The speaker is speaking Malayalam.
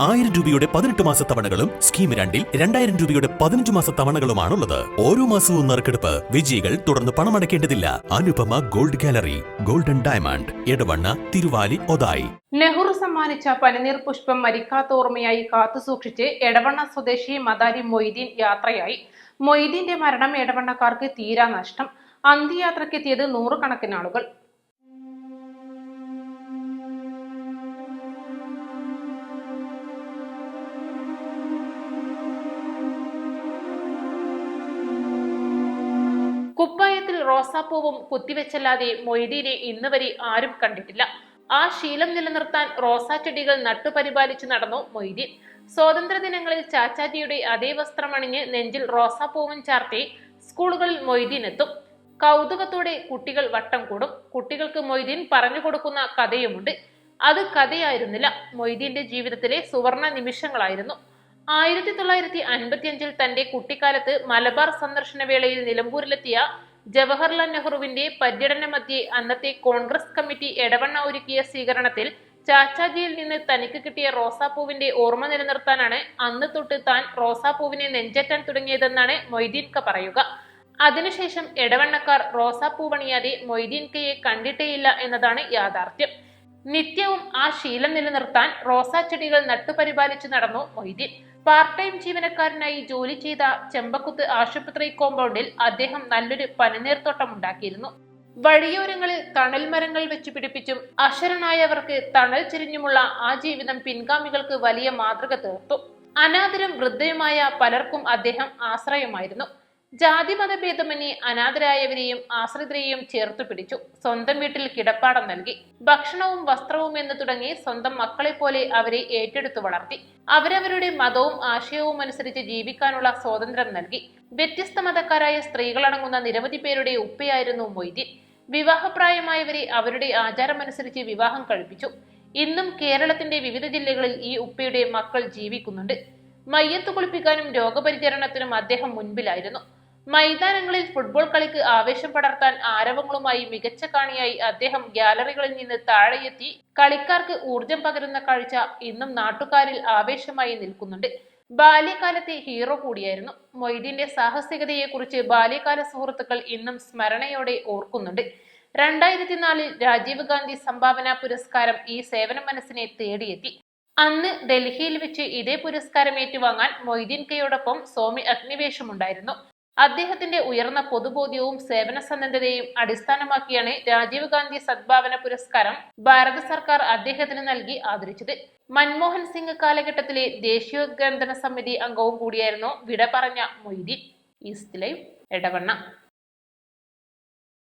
ആയിരം രൂപയുടെ പതിനെട്ട് മാസ തവണകളും സ്കീം രണ്ടിൽ രണ്ടായിരം രൂപയുടെ പതിനഞ്ച് മാസ തവണകളുമാണുള്ളത്. ഓരോ മാസവും നറുക്കെടുപ്പ് വിജയികൾ തുടർന്ന് പണമടയ്ക്കേണ്ടതില്ല. Anupama gold gallery golden diamond Edavanna Thiruvali Othayi. Nehru സമ്മാനിച്ച പനിനീർ പുഷ്പം മരിക്കാത്ത ഓർമ്മയായി കാത്തുസൂക്ഷിച്ച് എടവണ്ണ സ്വദേശി മദാരി മൊയ്തീൻ യാത്രയായി. മൊയ്തീന്റെ മരണം എടവണ്ണക്കാർക്ക് തീരാ നഷ്ടം. അന്ത്യയാത്രയ്ക്കെത്തിയത് നൂറുകണക്കിന് ആളുകൾ. റോസാപ്പൂവും കുത്തിവെച്ചല്ലാതെ മൊയ്തീനെ ഇന്ന് വരെ ആരും കണ്ടിട്ടില്ല. ആ ശീലം നിലനിർത്താൻ റോസാ ചെടികൾ നട്ടുപരിപാലിച്ചു നടന്നു മൊയ്തീൻ. സ്വാതന്ത്ര്യ ദിനങ്ങളിൽ ചാച്ചാജിയുടെ അതേ വസ്ത്രമണിഞ്ഞ് നെഞ്ചിൽ റോസാപ്പൂവും ചാർത്തി സ്കൂളുകളിൽ മൊയ്തീൻ എത്തും കൗതുകത്തോടെ കുട്ടികൾ വട്ടം കൂടും. കുട്ടികൾക്ക് മൊയ്തീൻ പറഞ്ഞു കൊടുക്കുന്ന കഥയുമുണ്ട്. അത് കഥയായിരുന്നില്ല. മൊയ്തീന്റെ ജീവിതത്തിലെ സുവർണ നിമിഷങ്ങളായിരുന്നു. ആയിരത്തി തൊള്ളായിരത്തി അൻപത്തിയഞ്ചിൽ തന്റെ കുട്ടിക്കാലത്ത് മലബാർ സന്ദർശന വേളയിൽ നിലമ്പൂരിലെത്തിയ ജവഹർലാൽ നെഹ്റുവിന്റെ പര്യടന മധ്യേ അന്നത്തെ കോൺഗ്രസ് കമ്മിറ്റി എടവണ്ണ ഒരുക്കിയ സ്വീകരണത്തിൽ ചാച്ചാജിയിൽ നിന്ന് തനിക്ക് കിട്ടിയ റോസാപ്പൂവിന്റെ ഓർമ്മ നിലനിർത്താനാണ് അന്ന് തൊട്ട് താൻ റോസാപ്പൂവിനെ നെഞ്ചേറ്റാൻ തുടങ്ങിയതെന്നാണ് മൊയ്തീൻക പറയുക. അതിനുശേഷം എടവണ്ണക്കാർ റോസാപ്പൂ പണിയാതെ മൊയ്തീൻകയെ കണ്ടിട്ടേയില്ല എന്നതാണ് യാഥാർത്ഥ്യം. നിത്യവും ആ ശീലം നിലനിർത്താൻ റോസാ ചെടികൾ നട്ടുപരിപാലിച്ചു നടന്നു മൊയ്തീൻ. പാർട്ട് ടൈം ജീവനക്കാരനായി ജോലി ചെയ്ത ചെമ്പക്കുത്ത് ആശുപത്രി കോമ്പൗണ്ടിൽ അദ്ദേഹം നല്ലൊരു പനിനീർത്തോട്ടം ഉണ്ടാക്കിയിരുന്നു. വഴിയോരങ്ങളിൽ തണൽ മരങ്ങൾ വെച്ച് പിടിപ്പിച്ചും അശരണായവർക്ക് തണൽ ചെരിഞ്ഞുമുള്ള ആ ജീവിതം പിൻഗാമികൾക്ക് വലിയ മാതൃക തീർത്തു. അനാഥരും വൃദ്ധയുമായ പലർക്കും അദ്ദേഹം ആശ്രയമായിരുന്നു. ജാതിമത ഭേദമന്യേ അനാഥരായവരെയും ആശ്രിതരെയും ചേർത്തു പിടിച്ചു. സ്വന്തം വീട്ടിൽ കിടപ്പാടം നൽകി. ഭക്ഷണവും വസ്ത്രവും എന്ന് തുടങ്ങി സ്വന്തം മക്കളെ പോലെ അവരെ ഏറ്റെടുത്തു വളർത്തി. അവരവരുടെ മതവും ആശയവും അനുസരിച്ച് ജീവിക്കാനുള്ള സ്വാതന്ത്ര്യം നൽകി. വ്യത്യസ്ത മതക്കാരായ സ്ത്രീകളടങ്ങുന്ന നിരവധി പേരുടെ ഉപ്പയായിരുന്നു മൊയ്തീൻ. വിവാഹപ്രായമായവരെ അവരുടെ ആചാരം അനുസരിച്ച് വിവാഹം കഴിപ്പിച്ചു. ഇന്നും കേരളത്തിന്റെ വിവിധ ജില്ലകളിൽ ഈ ഉപ്പയുടെ മക്കൾ ജീവിക്കുന്നുണ്ട്. മയ്യത്ത് കുളിപ്പിക്കാനും രോഗപരിചരണത്തിനും അദ്ദേഹം മുൻപിലായിരുന്നു. മൈതാനങ്ങളിൽ ഫുട്ബോൾ കളിക്ക് ആവേശം പടർത്താൻ ആരവങ്ങളുമായി മികച്ച കാണിയായി അദ്ദേഹം ഗ്യാലറികളിൽ നിന്ന് താഴെയെത്തി കളിക്കാർക്ക് ഊർജം പകരുന്ന കാഴ്ച ഇന്നും നാട്ടുകാരിൽ ആവേശമായി നിൽക്കുന്നുണ്ട്. ബാല്യകാലത്തെ ഹീറോ കൂടിയായിരുന്നു. മൊയ്തീന്റെ സാഹസികതയെക്കുറിച്ച് ബാല്യകാല സുഹൃത്തുക്കൾ ഇന്നും സ്മരണയോടെ ഓർക്കുന്നുണ്ട്. രണ്ടായിരത്തി നാലിൽ രാജീവ് ഗാന്ധി സംഭാവന പുരസ്കാരം ഈ സേവന മനസ്സിനെ തേടിയെത്തി. അന്ന് ഡൽഹിയിൽ വെച്ച് ഇതേ പുരസ്കാരം ഏറ്റുവാങ്ങാൻ മൊയ്തീൻ കെയോടൊപ്പം സോമി അഗ്നിവേശമുണ്ടായിരുന്നു അദ്ദേഹത്തിന്റെ ഉയർന്ന പൊതുബോധ്യവും സേവന സന്നദ്ധതയും അടിസ്ഥാനമാക്കിയാണ് രാജീവ് ഗാന്ധി സദ്ഭാവന പുരസ്കാരം ഭാരത സർക്കാർ അദ്ദേഹത്തിന് നൽകി ആദരിച്ചത്. മൻമോഹൻ സിംഗ് കാലഘട്ടത്തിലെ ദേശീയോദ്ഗ്രന്ഥന സമിതി അംഗവും കൂടിയായിരുന്നു വിട പറഞ്ഞ മൊയ്തീൻ. East live Edavanna.